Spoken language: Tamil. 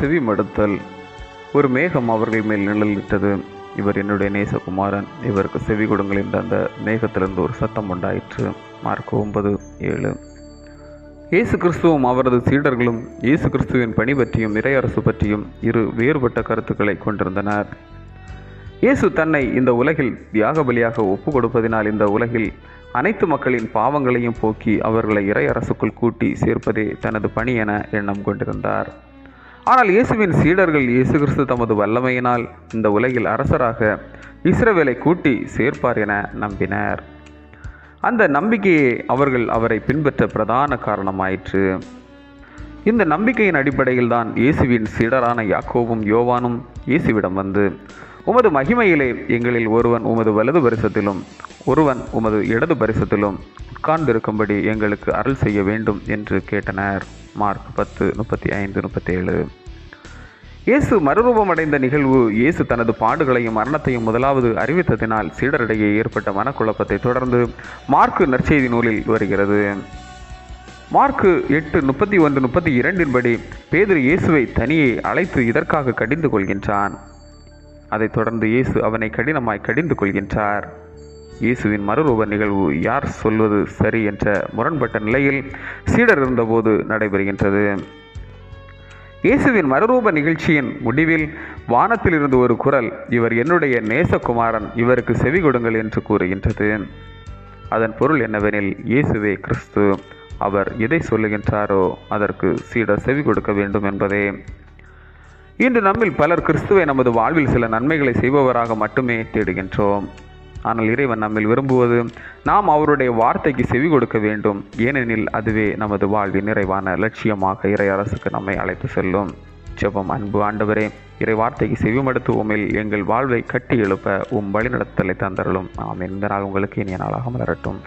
செவி மடுத்தல். ஒரு மேகம் அவர்கள் மேல் நிழலிட்டது. இவர் என்னுடைய நேசகுமாரன். இவருக்கு செவி கொடுங்கள் என்ற அந்த மேகத்திலிருந்து ஒரு சத்தம் உண்டாயிற்று. மார்க் ஒன்பது ஏழு. இயேசு கிறிஸ்துவும் அவரது சீடர்களும் இயேசு கிறிஸ்துவின் பணி பற்றியும் இறையரசு பற்றியும் இரு வேறுபட்ட கருத்துக்களை கொண்டிருந்தனர். இயேசு தன்னை இந்த உலகில் தியாக பலியாக ஒப்பு கொடுப்பதினால் இந்த உலகில் அனைத்து மக்களின் பாவங்களையும் போக்கி அவர்களை இறையரசுக்குள் கூட்டி சேர்ப்பதே தனது பணி என எண்ணம் கொண்டிருந்தார். ஆனால் இயேசுவின் சீடர்கள் இயேசு கிறிஸ்து தமது வல்லமையினால் இந்த உலகில் அரசராக இஸ்ரவேலை கூட்டி சேர்ப்பார் என நம்பினர். அந்த நம்பிக்கையே அவர்கள் அவரை பின்பற்ற பிரதான காரணமாயிற்று. இந்த நம்பிக்கையின் அடிப்படையில் தான் இயேசுவின் சீடரான யாக்கோவும் யோவானும் இயேசுவிடம் வந்து உமது மகிமையிலே எங்களில் ஒருவன் உமது வலது பரிசத்திலும் ஒருவன் உமது இடது பரிசத்திலும் உட்கார்ந்திருக்கும்படி எங்களுக்கு அருள் செய்ய வேண்டும் என்று கேட்டனர். மார்க் பத்து முப்பத்தி ஐந்து முப்பத்தேழு. இயேசு மறுரூபமடைந்த நிகழ்வு இயேசு தனது பாடுகளையும் மரணத்தையும் முதலாவது அறிவித்ததினால் சீடரிடையே ஏற்பட்ட மனக்குழப்பத்தை தொடர்ந்து மார்க்கு நற்செய்தி நூலில் வருகிறது. மார்க்கு எட்டு முப்பத்தி ஒன்று முப்பத்தி இரண்டின்படி பேதுரு இயேசுவை தனியே அழைத்து இதற்காக கடிந்து கொள்கின்றான். அதைத் தொடர்ந்து இயேசு அவனை கடினமாய் கடிந்து கொள்கின்றார். இயேசுவின் மறுரூப நிகழ்வு யார் சொல்வது சரி என்ற முரண்பட்ட நிலையில் சீடர் இருந்தபோது நடைபெறுகின்றது. இயேசுவின் மறுரூப நிகழ்ச்சியின் முடிவில் வானத்திலிருந்து ஒரு குரல் இவர் என்னுடைய நேசகுமாரன் இவருக்கு செவி கொடுங்கள் என்று கூறுகின்றது. அதன் பொருள் என்னவெனில் இயேசுவே கிறிஸ்து அவர் எதை சொல்லுகின்றாரோ அதற்கு சீடர் செவி கொடுக்க வேண்டும் என்பதே. இன்று நம்மில் பலர் கிறிஸ்துவை நமது வாழ்வில் சில நன்மைகளை செய்பவராக மட்டுமே தேடுகின்றோம். ஆனால் இறைவன் நம்மில் விரும்புவது நாம் அவருடைய வார்த்தைக்கு செவி கொடுக்க வேண்டும். ஏனெனில் அதுவே நமது வாழ்வின் நிறைவான லட்சியமாக இறை அரசுக்கு நம்மை அழைத்து செல்லும். ஜெபம் அன்பு ஆண்டவரே இறை வார்த்தைக்கு செவிமடுத்துவோமில் எங்கள் வாழ்வை கட்டி எழுப்ப உம் வழிநடத்தலை தந்தருளும். நாம் இந்த நாள் உங்களுக்கு இனிய நாளாக மலரட்டும்.